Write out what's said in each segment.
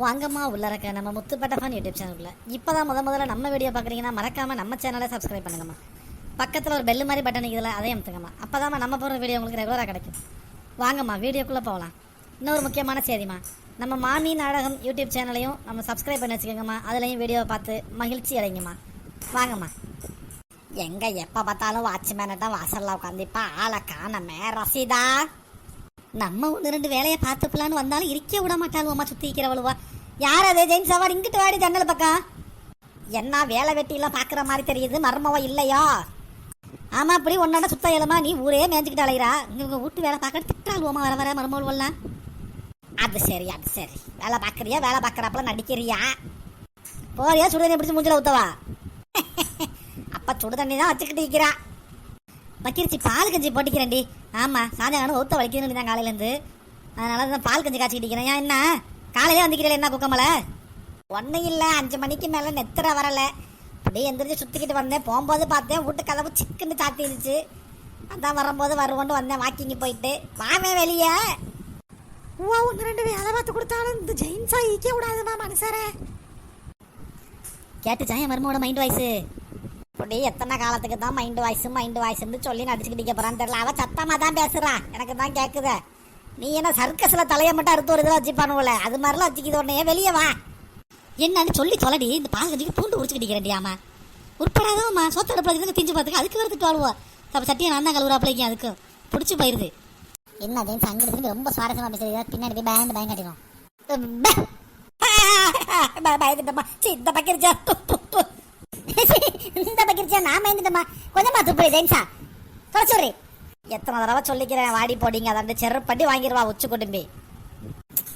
வாங்கம்மா உள்ளறக்க நம்ம முத்துப்பட்ட fun YouTube சேனலுக்குள்ள இப்போ தான் முத முதல்ல நம்ம வீடியோ பார்க்குறீங்கன்னா மறக்காமல் நம்ம சேனலை சப்ஸ்கிரைப் பண்ணுங்கம்மா. பக்கத்தில் ஒரு பெல்லு மாதிரி பட்டன் இதில் அதையும் அமுத்துங்கம்மா. அப்போ நம்ம போகிற வீடியோ உங்களுக்கு ரெகுலராக கிடைக்கும். வாங்கம்மா வீடியோக்குள்ளே போகலாம். இன்னொரு முக்கியமான செய்திம்மா. நம்ம மாமி நாடகம் யூடியூப் சேனலையும் நம்ம சப்ஸ்கிரைப் பண்ணி வச்சுக்கோங்கம்மா. அதுலேயும் வீடியோவை பார்த்து மகிழ்ச்சி அடைங்கம்மா வாங்கம்மா. எங்கே எப்போ பார்த்தாலும் வாட்ச்மேனை தான் வாசலில் உட்காந்துப்பா ஆளை காணமே ரசீதா நம்ம ஒன்று ரெண்டு வேலையை பார்த்துப்பலான்னு வந்தாலும் இருக்க விட மாட்டாளுவம்மா சுற்றி இருக்கிறவளுவா. யார் அதே? ஜெயின் சவார் இங்கிட்டு வாடி ஜன்னல் பக்கம். என்ன வேலை வெட்டிலாம் பார்க்குற மாதிரி தெரியுது மர்மவா இல்லையா? ஆமாம் அப்படி ஒன்னாட சுத்த இயலமா நீ ஊரே மேய்ஞ்சிக்கிட்டு அலைகிறா இங்கே வீட்டு வேலை பார்க்க திட்டாளுவோமா வர வர மருமவள்லாம் அது சரி அது சரி. வேலை பார்க்குறியா? வேலை பார்க்குறாப்புல நடிக்கிறியா? போறியா? சுடுதண்ணி பிடிச்சி மூஞ்சில் ஊற்றவா அப்போ சுடுதண்ணி தான் வச்சுக்கிட்டு இருக்கிறா. பக்கிரிச்சி பால் கஞ்சி போட்டிக்கிறேன்டி. ஆமாம் சாயங்காலம் ஒத்த வலிக்கணும் தான் காலையிலேருந்து. அதனால தான் பால் கஞ்சி காய்ச்சிக்கிட்டிக்கிறேன் ஏன் என்ன? காலையிலே வந்துக்கிறேன் என்ன குக்கமலை? ஒன்றும் இல்லை அஞ்சு மணிக்கு மேலே நெத்திர வரலை. அப்படியே எந்திரிச்சு சுற்றிக்கிட்டு வந்தேன். போகும்போது பார்த்தேன் வீட்டு கதவு சிக்குன்னு சாத்திருச்சு. அதான் வரும்போது வருவோண்டு வந்தேன் வாக்கிங் போயிட்டு. வாமே வெளியே. உவா ஒன்று ரெண்டு வேலை பார்த்து கொடுத்தாலும் இந்த ஜெயின்ஸா ஈக்க விடாதுமா மனுஷரே. கேட்டு ஜாயம் மருமோட மைண்ட் வாய்ஸு இப்படி எத்தனை காலத்துக்கு தான் மைண்ட் வாய்ஸ் மைண்ட் வாய்ஸ்ன்னு சொல்லி நடிச்சுக்கிட்டு போறான்னு தெரியல. அவ சத்தமா தான் பேசுறா. எனக்கு தான் கேக்குத. நீ என்ன சர்க்கஸ்ல தலையை மட்டும் அறுத்து ஒரு இதில் வச்சுப்பானுல அது மாதிரிலாம் வச்சுக்கிது உடனே வெளியே வா. என்னன்னு சொல்லி சொல்லடி இந்த பால் கஞ்சிக்கு பூண்டு உரிச்சுக்கிட்டு ஆமா. உட்படாதவம்மா சொத்த அடுப்பில் இருக்குது பிஞ்சு பார்த்துக்கு அதுக்கு வரத்துட்டு வாழ்வோம் அப்போ சட்டியை நான் தான் கழுவுறாப்பிளைக்கும் அதுக்கு பிடிச்சி போயிருது என்ன ஜெயின்ஸ் அங்கே ரொம்ப சுவாரஸ்யமாக பேசுறது பின்னாடி போய் பயந்து பயம் கட்டிடும் பயந்துட்டம்மா. சீ இந்த பக்கிரிச்சா இந்த பக்கிரிச்சா நான் பயந்துட்டம்மா கொஞ்சமா துப்பு ஜெயின்சா. தொலைச்சு விடு எத்தனை தடவை சொல்லிக்கிறேன் வாடி போடிங்க அதை அந்த செருப்பட்டி வாங்கிடுவா உச்சி குடும்பி.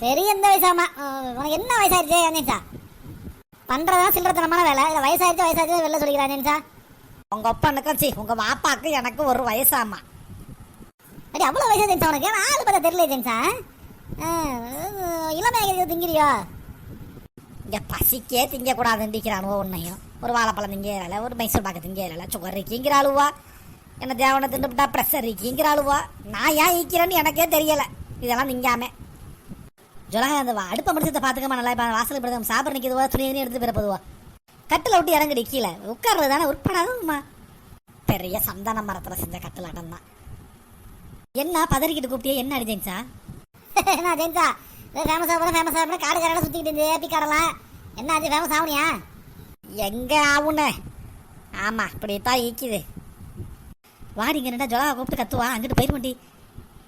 சரி எந்த வயசாமா உனக்கு என்ன வயசாயிருச்சு ஜெயின்ஸா பண்றதா சில்லறத்தனமான வேலை. இல்லை வயசாயிருச்சு வயசாயிருச்சு வெளில சொல்லிக்கிறேன் ஜெயின்ஸா உங்க ஒப்பனுக்கும் சி உங்க பாப்பாக்கு எனக்கு ஒரு வயசாமா அடி அவ்வளோ வயசா ஜெயின்ஸா உனக்கு? ஆள் பார்த்தா தெரியல ஜெயின்ஸா இளமையாக திங்கிறியோ? இங்கே பசிக்கே திங்க கூடாதுன்றிக்கிறானுவோ உன்னையும். ஒரு வாழைப்பழம் திங்கிறாள் ஒரு மைசூர் பாக்கு திங்கிறாள் சுகர் இருக்கீங்கிறாளுவா என்ன தேவனை திண்டுபிட்டா ப்ரெஷர் இருக்கீங்கிறாளுவா நான் ஏன் ஈக்கிறேன்னு எனக்கே தெரியலை. இதெல்லாம் திங்காம. ஜொலகா அந்த அடுப்பை முடிச்சதை பார்த்துக்கமா நல்லா இப்போ வாசல் இப்படி சாப்பிட நிற்கிதுவா துணி எடுத்து பிறப்பதுவா கட்டில் விட்டு இறங்கடி கீழே. உட்கார்றது தானே உட்படாதுமா பெரிய சந்தான மரத்தில் செஞ்ச கட்டிலாட்டம் தான். என்ன பதறிக்கிட்டு கூப்பிட்டியே என்ன அடி ஜெயின்ஸா? நான் ஜெயின்ஸா? ஃபேமஸ் ஆகணும் ஃபேமஸ் ஆகணும் காடு கரெல்லாம் சுற்றிக்கிட்டு இருந்து ஏப்பி காடலாம் என்ன ஆச்சு ஃபேமஸ் ஆகுனியா எங்க ஆவுன? ஆமாம் இப்படித்தான் ஈக்குது வாடிங்க ரெண்டா ஜொலா கூப்பிட்டு கத்துவா? அங்கிட்டு போயிருமண்டி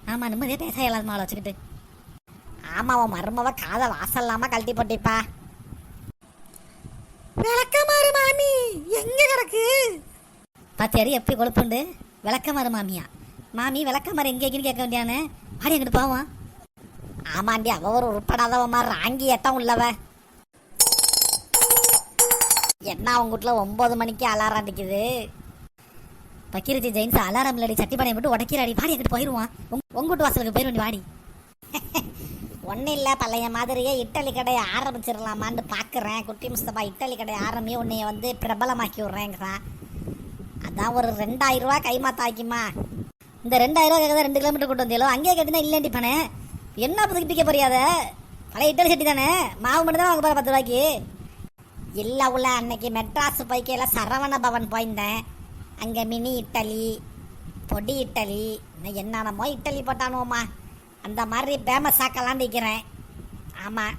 ஆமா ஆமாம் நிம்மதியாக பேச இல்லாதமாவில் மாலை வச்சுக்கிட்டு. ஆமாம் அவன் மருமவ காதை வாசல் இல்லாமல் கழட்டி போட்டிப்பா. விளக்கமாறு மாமி எங்க கிடக்கு? பாத்தியாடி எப்படி கொழுப்புண்டு? விளக்கமாறு மாமியா. மாமி விளக்கமாறு எங்கே எங்கேன்னு கேட்க வேண்டியானே? வாடி அங்கிட்டு போவான் ஆமாண்டி அவ ஒரு உருப்படாதவ மாதிரி ராங்கி எட்டம் உள்ளவ. என்ன அவங்க வீட்டில் ஒன்பது மணிக்கு அலாரம் அடிக்குது? பக்கீரஜி ஜெயின்ஸ் அலாரம் இல்லடி. சட்டி பானையை மட்டும் உடைக்கிறாடி. வாடி எங்கிட்டு போயிடுவான் உங்க வீட்டு வாசலுக்கு போயிட வாடி. ஒன்றும் இல்லை பழைய மாதிரியே இட்டலி கடையை ஆரம்பிச்சிடலாமான்னு பார்க்குறேன் குட்டி முஸ்தபா இட்டலி கடையை ஆரம்பி உன்னைய வந்து பிரபலமாக்கி விட்றேங்கிறான். அதான் ஒரு ரெண்டாயிரம் ரூபா கைமாத்தாக்கிமா இந்த ரெண்டாயிரம் ரூபா கேட்க ரெண்டு கிலோமீட்டர் கொண்டு வந்தியலோ அங்கேயே கேட்டுதான் இல்லைண்டி பண்ணே என்ன புதுப்பிக்க போறியாத பழைய இட்டலி சட்டி தானே? மாவு மட்டும் தான் வாங்க போகிற பத்து ரூபாய்க்கு. இல்லை உள்ள அன்னைக்கு மெட்ராஸ் போய்க்கையில் சரவண பவன் போயிருந்தேன். அங்கே மினி இட்டலி பொடி இட்டலி என்னென்னமோ இட்டலி போட்டானுவோம்மா. அந்த மாதிரி ஃபேமஸ் ஆக்கலான்னு நிற்கிறேன் ஆமாம்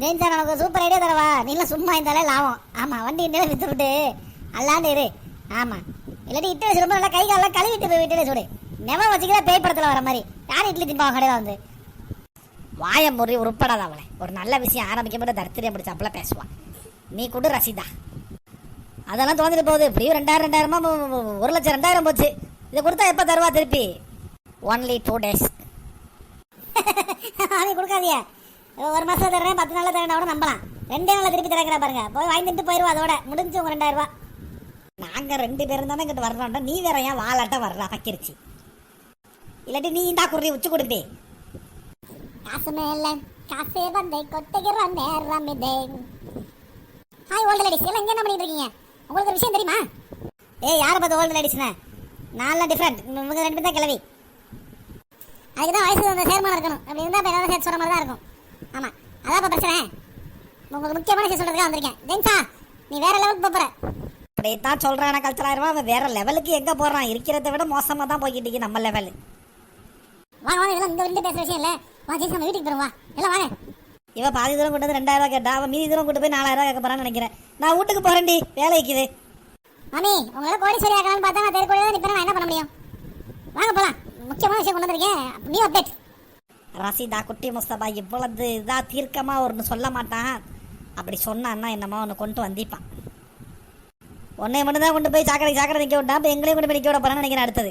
ஜெயின்சா நமக்கு சூப்பர் ஐடியா தரவா? நீங்களும் சும்மா இருந்தாலே லாபம். ஆமாம் வண்டி இன்னும் விற்று விட்டு அல்லாண்டு இரு. ஆமாம் இல்லாட்டி இட்டலி ரொம்ப நல்லா கை காலெல்லாம் கழுவிட்டு போய் விட்டு சுடு. நெவ வச்சுக்கிறா பேய் படத்தில் வர மாதிரி. யார் இட்லி திம்பாங்க கடையில் வந்து? வாய முறி உருப்படாத அவளை. ஒரு நல்ல விஷயம் ஆரம்பிக்கும் போது தரித்திரியம் பிடிச்சாப்புல பேசுவான் நீ கூட ரசிதா. அதெல்லாம் தோந்துட்டு போகுது. இப்படியும் ரெண்டாயிரம் ரெண்டாயிரமா ஒரு லட்சம் ரெண்டாயிரம் போச்சு. இதை கொடுத்தா எப்போ தருவா திருப்பி? ஒன்லி டூ டேஸ் அது கொடுக்காதிய ஒரு மாதம் தரேன் பத்து நாளில் தரேன் கூட நம்பலாம். ரெண்டே நாளில் திருப்பி தரேங்கிற பாருங்க. போய் வாங்கிட்டு போயிடுவோம் அதோட. முடிஞ்சு உங்க ரெண்டாயிரம் ரூபா நாங்கள் ரெண்டு பேரும் தானே இங்கிட்டு வரணும்டா நீ வேற ஏன் வாழாட்டம் வர்றா? பக்கிருச்சு இல்லாட்டி நீ இந்தா குருதி உச்சி கொடுக்கிட்டே காசு மேல காசே வந்து கொட்டுகிற நேரம் இதே. ஹாய் ஓல்டு லேடிஸ் எல்லாம் இங்கே என்ன பண்ணிட்டு இருக்கீங்க? உங்களுக்கு ஒரு விஷயம் தெரியுமா? ஏய் யார் பார்த்து ஓல்டு லேடிஸ்னா நான்லாம் டிஃப்ரெண்ட் இவங்க ரெண்டு பேரும் தான் கிளவி அதுக்கு தான் வயசு அந்த சேர்மானம் இருக்கணும். அப்படி இருந்தால் இப்போ எல்லாரும் சேர்த்து சொல்கிற மாதிரி தான் இருக்கும். ஆமாம் அதான் இப்போ பிரச்சனை. உங்களுக்கு முக்கியமான விஷயம் சொல்கிறதுக்காக வந்திருக்கேன். ஜெயின்ஸா நீ வேற லெவலுக்கு போற. அப்படித்தான் சொல்றான கல்ச்சராயிரம் அவன் வேற லெவலுக்கு எங்கே போகிறான் இருக்கிறத விட மோசமாக தான் போய்கிட்டு இருக்கு நம்ம லெவலு வாங்க வாங்க இதெல்லாம் இந்த வந்து பேசுற விஷயம் இல்ல. வா நம்ம வீட்டுக்கு போறோம் வா. எல்லாம் வாங்க. இவ பாதி தூரம் கொண்டு வந்து ரெண்டாயிரம் ரூபாய் கேட்டா அவன் மீதி தூரம் கொண்டு போய் நாலாயிரம் ரூபாய் கேட்க போறான்னு நினைக்கிறேன். நான் வீட்டுக்கு போறேன்டி வேலை இருக்குது. மாமி உங்களால கோடீஸ்வரி ஆகலாம்னு பார்த்தா நான் தெருக்கோடி தான் நிப்பேன் நான் என்ன பண்ண முடியும்? வாங்க போலாம். முக்கியமான விஷயம் கொண்டு வந்திருக்கேன். நியூ அப்டேட் ரசீதா குட்டி முஸ்தபா இவ்வளவு இதா தீர்க்கமா ஒன்று சொல்ல மாட்டான். அப்படி சொன்னான்னா என்னமோ ஒன்று கொண்டு வந்திப்பான். உன்னை மட்டும் தான் கொண்டு போய் சாக்கடை சாக்கடை நிற்க விட்டா இப்போ எங்களையும் கொண்டு போய் நிற்க விட போறான்னு நினைக்கிறேன் அடுத்தது.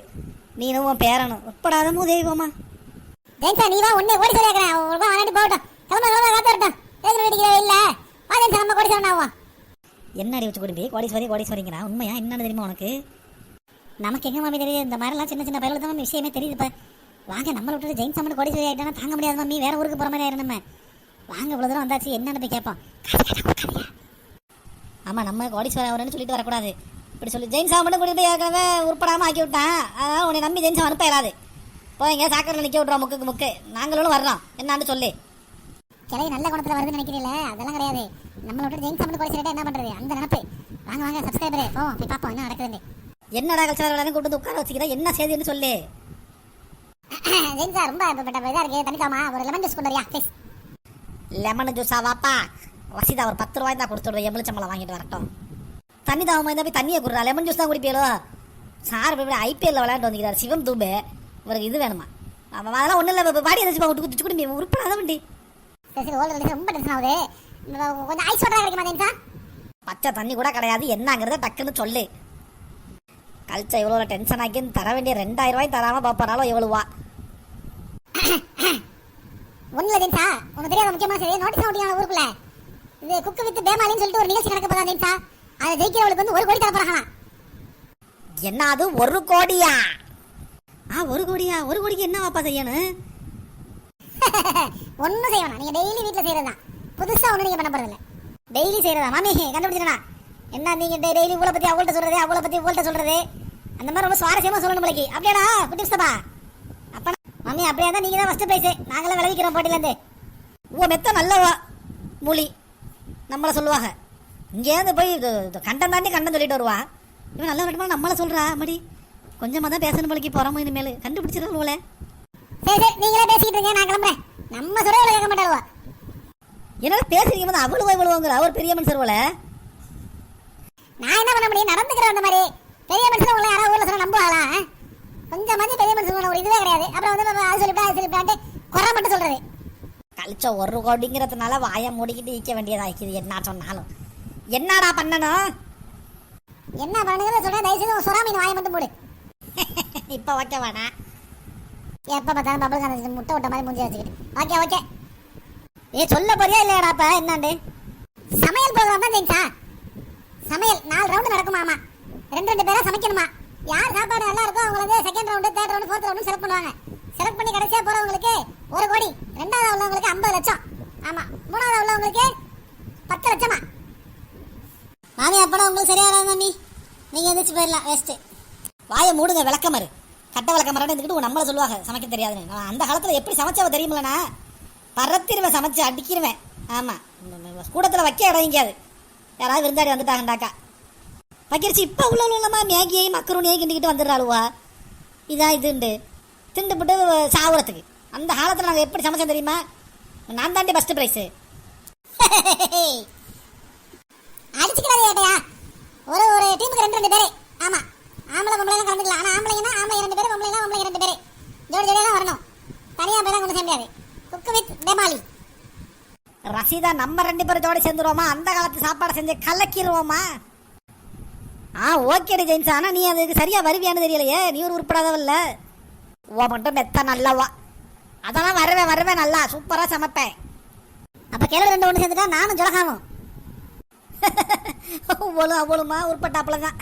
நீனும் உன் பேரனும். உட்படாத மூதேவிமா ஜெயின்ஸா நீ வா உன்னை ஓடி ஆகிறேன் ஒரு ரூபாய் வாங்கிட்டு போகட்டும். கிளம்ப கிளம்ப காத்து வரட்டும். தேர்தல் வெடிக்கிறா இல்லை? வா ஜெயின்ஸா நம்ம கோடி ஆகும் என்ன அடி வச்சு குடும்பி கோடீஸ்வரி கோடீஸ்வரிங்கிறா. உண்மையா? என்னன்னு தெரியுமா உனக்கு? நமக்கு எங்க மாமி தெரியுது? இந்த மாதிரிலாம் சின்ன சின்ன பயிரில் தான் விஷயமே தெரியுது. இப்போ வாங்க நம்மளை விட்டு ஜெயின் சாமன் கோடீஸ்வரி ஆயிட்டானா? தாங்க முடியாது மாமி. வேற ஊருக்கு போகிற மாதிரி ஆயிரும் நம்ம. வாங்க இவ்வளவு தூரம் வந்தாச்சு. என்னன்னு போய் கேட்போம். ஆமா நம்ம கோடீஸ்வரன் அவரன்னு சொல்லிட்டு வரக்கூடாது. இப்படி சொல்லி ஜெயின் சாவ் மட்டும் கூட்டிட்டு ஏற்கனவே உருப்படாம ஆக்கி விட்டான். அதனால உன்னை நம்பி ஜெயின் சாவ் அனுப்ப இயலாது. போய்ங்க சாக்கடையில் நிற்க விட்றோம் முக்குக்கு முக்கு. நாங்களும் வர்றோம் என்னான்னு சொல்லு. கிளவி நல்ல குணத்துல வருதுன்னு நினைக்கிறீங்களே அதெல்லாம் கிடையாது. நம்மளை விட்டு ஜெயின் சாமன் கோடீஸ்வரி என்ன பண்றது? அந்த நினைப்பு. வாங்க வாங்க சப்ஸ்கிரைபரே போவோம். போய் பார்ப்போம் என்ன நடக்குதுன்னு. என்னடா கல்ச்சர் விளையாட கூட்டு வந்து உட்கார வச்சுக்கிறேன் என்ன செய்தின்னு சொல்லு. ஜெயின் சார் ரொம்ப இப்ப இதா இருக்கு. தனிக்காமா ஒரு லெமன் ஜூஸ் கொண்டு வரியா? ப்ளீஸ் லெமன் ஜூஸா வாப்பா. வசீதா ஒரு பத்து ரூபாய் தான் கொடுத்து விடுவேன் எலுமிச்சம்பழம் வாங்கிட்டு வரட்டும். தண்ணி தாவமா இருந்தா போய் தண்ணியை குடுறா. லெமன் ஜூஸ் தான் குடிப்பீங்களோ? சார் போய் ஐபிஎல்ல விளையாண்டு வந்துக்கிறார் சிவம் தூபே. இவருக்கு இது வேணுமா? அவன் அதெல்லாம் ஒன்றும் இல்லை பாடி எதாச்சும் விட்டு குடிச்சு குடிப்பி உருப்படாத வண்டி. சரி சரி ஓல்டு ரொம்ப டென்ஷன் ஆகுது. கொஞ்சம் ஐஸ் வாட்டர் கிடைக்குமா ஜெயின் சார் பச்சை தண்ணி கூட கிடையாது என்னங்கிறத டக்குன்னு சொல்லு. கல்ச்சா இவ்வளோ டென்ஷன் ஆக்கி தர வேண்டிய ரெண்டாயிரம் ரூபாய் தராம பாப்பனாலும் எவ்வளோவா. ஒண்ணுல ஜெயின்ஸா உனக்கு தெரியாத முக்கியமான சரி நோட்டீஸ் ஓட்டியான ஊருக்குள்ள. இது குக்கு வித் பேமாலின்னு சொல்லிட்டு ஒரு நிகழ்ச்சி நடக்க போதா ஜெயின்ஸா அதை ஜெயிக்கிறவளுக்கு வந்து ஒரு கோடி தர போறாங்களாம் என்ன அது ஒரு கோடியா? ஆ ஒரு கோடியா ஒரு கோடிக்கு என்ன வாப்பா செய்யணும் ஒன்றும் செய்ய வேணாம் நீங்க டெய்லி வீட்ல செய்யறதுதான் புதுசா ஒண்ணு நீங்க பண்ண போறது டெய்லி செய்யறதா மாமி கண்டுபிடிச்சிடா என்ன நீங்க டெய்லி இவ்வளோ பத்தி அவள்கிட்ட சொல்றது அவளை பத்தி இவள்கிட்ட சொல்றது? அந்த மாதிரி ரொம்ப சுவாரஸ்யமா சொல்லணும் பிள்ளைக்கு அப்படியாடா? குட்டி புஸ்தபா அப்ப மாமி அப்படியே தான் நீங்க தான் ஃபர்ஸ்ட் பிரைஸ் நாங்களாம் விளைவிக்கிறோம் போட்டில இருந்து ஓ மெத்த நல்லவா? மூலி. நம்மள சொல்லுவாங்க. இங்கேருந்து போய் கண்டம் தாண்டி கண்டம் சொல்லிட்டு வருவா. இவன் நல்ல விடமா நம்மள சொல்றா மடி. கொஞ்சமா தான் பேசணும் பிள்ளைக்கு போறோமோ இனிமேல். கண்டுபிடிச்சிருவோம்ல சரி சரி நீங்களே பேசிக்கிட்டு இருங்க நான் கிளம்புறேன். நம்ம சொல்றவளை கேட்க மாட்டாளுவா. என்னால பேசுறீங்க போது அவ்வளவு இவ்வளவுங்கிற அவர் பெரிய மனுஷர் போல. நான் என்ன பண்ண முடியும்? நடந்துக்கிறேன் அந்த மாதிரி. பெரிய மனுஷன் உங்களை யாராவது ஊர்ல சொன்னா நம்புவாளா? ஆ? கொஞ்சம் மாதிரி பெரிய மனுஷன் ஒரு இதுவே கிடையாது. அப்புறம் வந்து அது சொல்லிவிட்டா அது சொல்லிவிட்டான்ட்டு குறை மட்டும் சொல்றது. கழிச்ச ஒரு கோடிங்கிறதுனால வாயை மூடிக்கிட்டு ஈக்க வேண்டியதாக்கிது என்ன சொன்னாலும். என்னடா பண்ணணும்? என்ன பண்ணுங்கிறத சொல்றேன். தயவு செய்து உன் சுறா மீன் வாயை மட்டும் போடு இப்போ ஓகே எப்போ பார்த்தாலும் பபுள் கான முட்டை விட்ட மாதிரி முடிஞ்சு வச்சுக்கிட்டு. ஓகே ஓகே ஏ சொல்ல போறியா இல்லையாடா இப்ப என்னாண்டு? சமையல் ப்ரோக்ராம் தான் ஜெயிச்சா? சமையல் நாலு ரவுண்டு நடக்குமாமா? ரெண்டு ரெண்டு பேரா சமைக்கணுமா? யார் சாப்பாடு நல்லா இருக்கோ அவங்க வந்து second round third round fourth round select பண்ணுவாங்க. செலக்ட் பண்ணி கடைசியாக போகிறவங்களுக்கு ஒரு கோடி ரெண்டாவது உள்ளவங்களுக்கு ஐம்பது லட்சம். ஆமா மூணாவது உள்ளவங்களுக்கு பத்து லட்சமா? மாமி அப்பனா உங்களுக்கு சரியாக நீ நீங்கள் நீங்க எந்திரிச்சு போயிடலாம் வேஸ்ட்டு வாயை மூடுங்க விளக்கமரு கட்ட விளக்கமரன்னு இருந்துக்கிட்டு நம்மள சொல்லுவாங்க. சமைக்க தெரியாதுன்னு. நான் அந்த காலத்தில் எப்படி சமைச்சவ தெரியுமில்லண்ணா? பரத்திருவேன் சமைச்சு அடிக்கிருவேன். ஆமாம் கூடத்தில் வைக்க இடம் எங்கேயாது யாராவது விருந்தாடி வந்துட்டாங்கண்டாக்கா. வைக்கிறச்சு இப்போ உள்ள உள்ளமா மேகியை மக்கரோனியை கிண்டிக்கிட்டு வந்துடுறாளுவா. இதான் இதுண்டு. திண்டுபிட்டு சாவுறதுக்கு அந்த காலத்தில் நாங்கள் எப்படி சமைச்சோம் தெரியுமா? நான் தாண்டி ஃபஸ்ட்டு ப்ரைஸு அடிச்சுக்கிறாரு ஏட்டையா. ஒரு ஒரு டீமுக்கு ரெண்டு ரெண்டு பேரு. ஆமாம் ஆம்பளை பொம்பளை தான் கலந்துக்கலாம் ஆனால் ஆம்பளைங்கன்னா ஆம்பளை ரெண்டு பேர் பொம்பளைனா பொம்பளை ரெண்டு பேர். ஜோடி ஜோடியாக தான் வரணும். தனியாக போய் தான் கொண்டு செய்ய குக்கு வித் டெமாலி ரசீதா நம்ம ரெண்டு பேரும் ஜோடி சேர்ந்துருவோமா? அந்த காலத்து சாப்பாடை செஞ்சு கலக்கிடுவோமா ஆ ஓகேடி ஜெயின்ஸ் ஆனால் நீ அதுக்கு சரியாக வருவியான்னு தெரியலையே. நீ ஒரு உருப்படாதவல்ல ஓ மட்டும் மெத்த நல்லவா அதெல்லாம் வருவேன் வருவேன் நல்லா. சூப்பராக சமைப்பேன். அப்போ கிழவு ரெண்டு ஒன்று சேர்ந்துட்டா நானும் ஜொலகாவும் அவ்வளோ அவ்வளோமா உருப்பட்டாப்புல தான்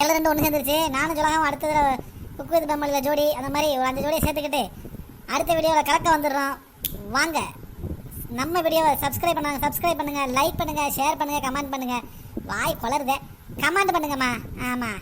எல்லாம் ரெண்டு ஒன்று சேர்ந்துருச்சு. நானும் ஜொலகாவும் அடுத்த தடவை குக்கு வித் டெமாலியில் ஜோடி அந்த மாதிரி ஒரு அஞ்சு ஜோடியை சேர்த்துக்கிட்டு அடுத்த வீடியோவில் கலக்க வந்துடுறோம். வாங்க. நம்ம வீடியோவை சப்ஸ்கிரைப் பண்ணுங்க சப்ஸ்கிரைப் பண்ணுங்க லைக் பண்ணுங்க ஷேர் பண்ணுங்க கமெண்ட் பண்ணுங்க. வாய் குளருதே கமெண்ட் பண்ணுங்கம்மா. ஆமாம்